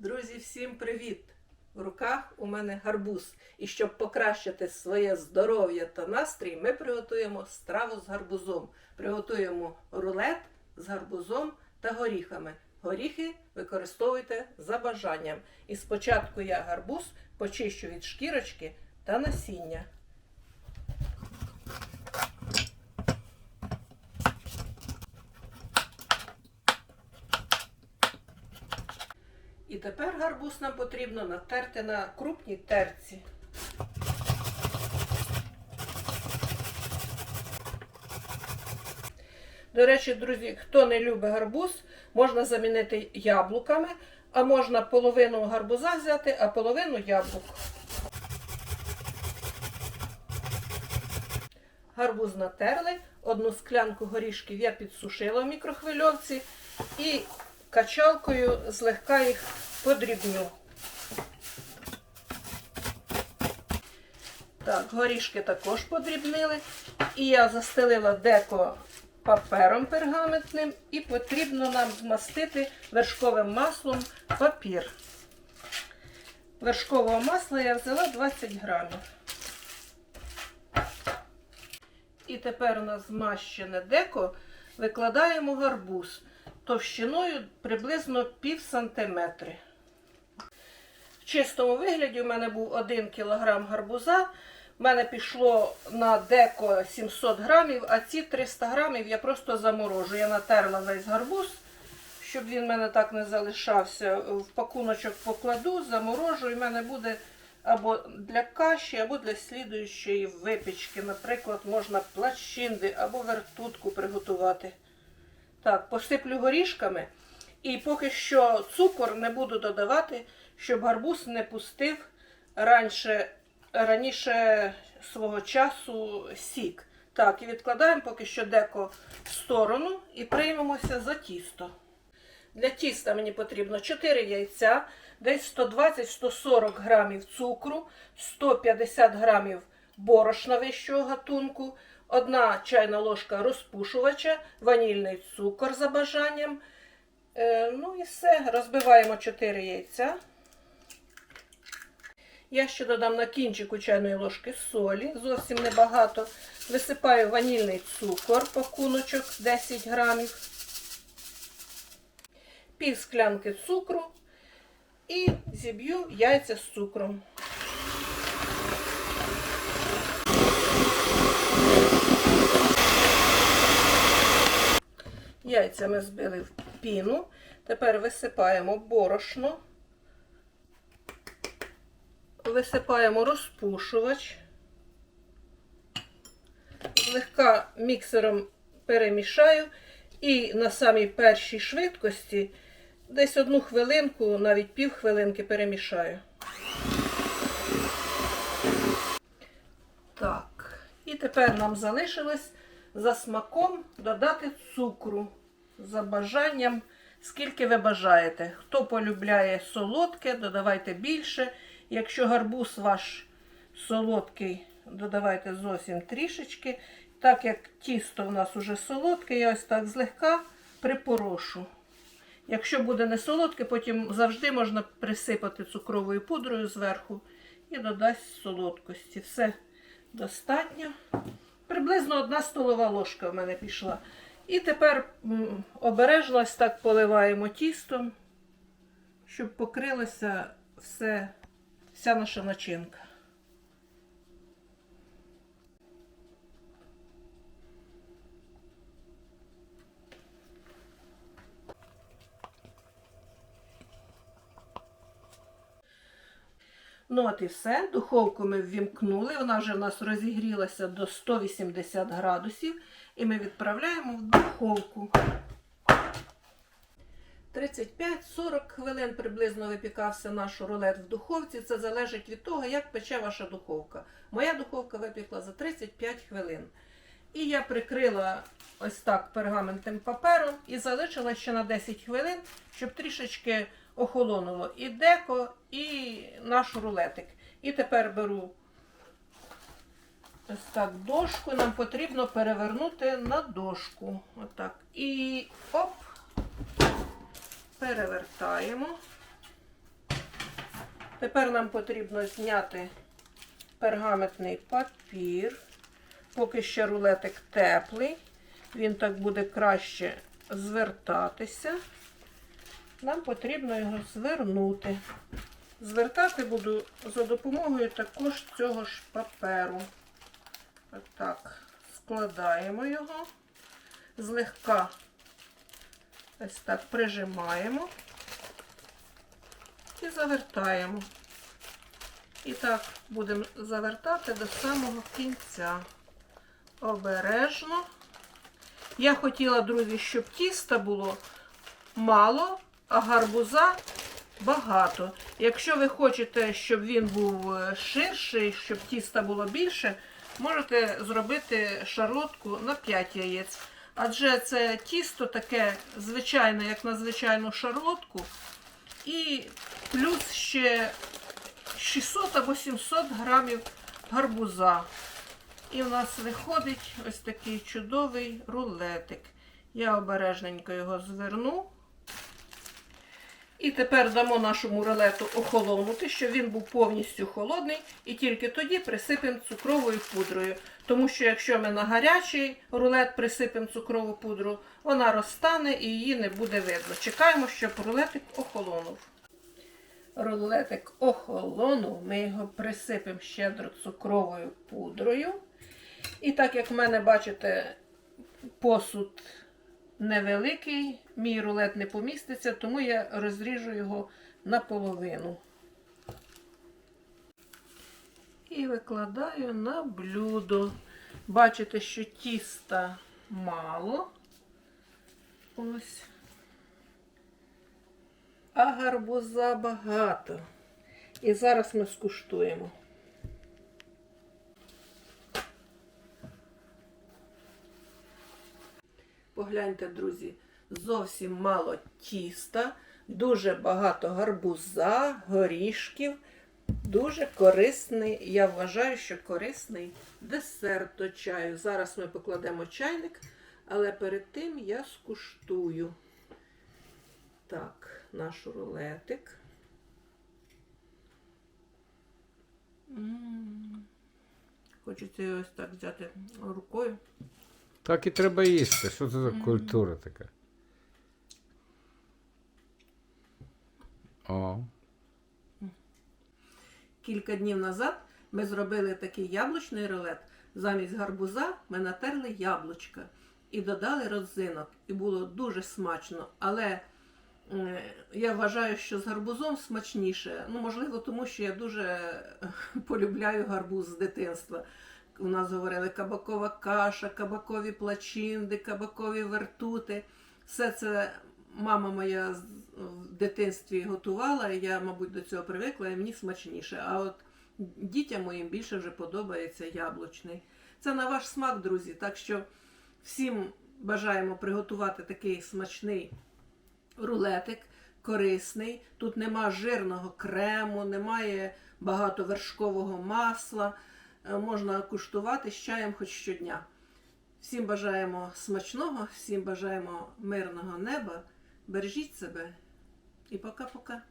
Друзі, всім привіт! В руках у мене гарбуз. І щоб покращити своє здоров'я та настрій, ми приготуємо страву з гарбузом. Приготуємо рулет з гарбузом та горіхами. Горіхи використовуйте за бажанням. І спочатку я гарбуз почищу від шкірочки та насіння. І тепер гарбуз нам потрібно натерти на крупній терці. До речі, друзі, хто не любить гарбуз, можна замінити яблуками, а можна половину гарбуза взяти, а половину яблук. Гарбуз натерли, одну склянку горішків я підсушила в мікрохвильовці і качалкою злегка їх подрібню. Так, горішки також подрібнили. І я застелила деко папером пергаментним, і потрібно нам змастити вершковим маслом папір. Вершкового масла я взяла 20 грамів. І тепер у нас змащене деко викладаємо гарбуз товщиною приблизно пів сантиметри. В чистому вигляді у мене був 1 кг гарбуза. У мене пішло на деко 700 грамів, а ці 300 грамів я просто заморожу. Я натерла весь гарбуз, щоб він в мене так не залишався. В пакуночок покладу, заморожу, і в мене буде або для каші, або для слідуючої випічки. Наприклад, можна плащинди або вертутку приготувати. Так, посиплю горішками. І поки що цукор не буду додавати, щоб гарбуз не пустив раніше, раніше свого часу сік. Так, і відкладаємо поки що деко в сторону і приймемося за тісто. Для тіста мені потрібно 4 яйця, десь 120-140 грамів цукру, 150 грамів борошна вищого гатунку, одна чайна ложка розпушувача, ванільний цукор за бажанням. Е, ну і все. Розбиваємо 4 яйця. Я ще додам на кінчику чайної ложки солі, зовсім небагато. Висипаю ванільний цукор, пакуночок 10 грамів, пів склянки цукру і зіб'ю яйця з цукром. Яйця ми збили в піну. Тепер висипаємо борошно, висипаємо розпушувач, злегка міксером перемішаю. І на самій першій швидкості десь одну хвилинку, навіть пів хвилинки перемішаю. Так, і тепер нам залишилось за смаком додати цукру за бажанням, скільки ви бажаєте. Хто полюбляє солодке, додавайте більше. Якщо гарбуз ваш солодкий, додавайте зовсім трішечки. Так як тісто у нас уже солодке, я ось так злегка припорошу. Якщо буде не солодке, потім завжди можна присипати цукровою пудрою зверху і додасть солодкості. Все достатньо. Приблизно одна столова ложка в мене пішла. І тепер обережно ось так поливаємо тістом, щоб покрилося все, вся наша начинка. Ну, от і все. Духовку ми ввімкнули. Вона вже в нас розігрілася до 180 градусів. І ми відправляємо в духовку. 35-40 хвилин приблизно випікався наш рулет в духовці. Це залежить від того, як пече ваша духовка. Моя духовка випікла за 35 хвилин. І я прикрила ось так пергаментним папером і залишила ще на 10 хвилин, щоб трішечки охолонуло і деко, і наш рулетик. І тепер беру ось так дошку. Нам потрібно перевернути на дошку. Отак. І оп, перевертаємо. Тепер нам потрібно зняти пергаментний папір. Поки ще рулетик теплий, він так буде краще звертатися. Нам потрібно його звернути. Звертати буду за допомогою також цього ж паперу. Так, складаємо його, злегка ось так прижимаємо і завертаємо. І так будемо завертати до самого кінця. Обережно. Я хотіла, друзі, щоб тіста було мало, а гарбуза багато. Якщо ви хочете, щоб він був е, ширший, щоб тіста було більше, можете зробити шарлотку на 5 яєць. Адже це тісто таке звичайне, як на звичайну шарлотку. І плюс ще 600 або 700 грамів гарбуза. І в нас виходить ось такий чудовий рулетик. Я обережненько його зверну. І тепер дамо нашому рулету охолонути, щоб він був повністю холодний, і тільки тоді присипемо цукровою пудрою. Тому що якщо ми на гарячий рулет присипемо цукрову пудру, вона розтане і її не буде видно. Чекаємо, щоб рулетик охолонув. Рулетик охолонув, ми його присипемо щедро цукровою пудрою. І так як в мене, бачите, посуд невеликий, мій рулет не поміститься, тому я розріжу його наполовину. І викладаю на блюдо. Бачите, що тіста мало. Ось. А гарбуза багато. І зараз ми скуштуємо. Погляньте, друзі, зовсім мало тіста, дуже багато гарбуза, горішків. Дуже корисний, я вважаю, що корисний десерт до чаю. Зараз ми покладемо чайник, але перед тим я скуштую. Так, наш рулетик. М. Хочеться його ось так взяти рукою. Так і треба їсти. Що це за культура така? О. Кілька днів назад ми зробили такий яблучний рулет. Замість гарбуза ми натерли яблучка і додали родзинок. І було дуже смачно. Але е, я вважаю, що з гарбузом смачніше. Ну, можливо, тому що я дуже полюбляю гарбуз з дитинства. У нас говорили кабакова каша, кабакові плачинди, кабакові вертути. Все це мама моя в дитинстві готувала, і я, мабуть, до цього привикла, і мені смачніше. А от дітям моїм більше вже подобається яблучний. Це на ваш смак, друзі. Так що всім бажаємо приготувати такий смачний рулетик, корисний. Тут нема жирного крему, немає багато вершкового масла. Е, Можна куштувати з чаєм хоч щодня. Всім бажаємо смачного, всім бажаємо мирного неба. Бережіть себе і пока-пока.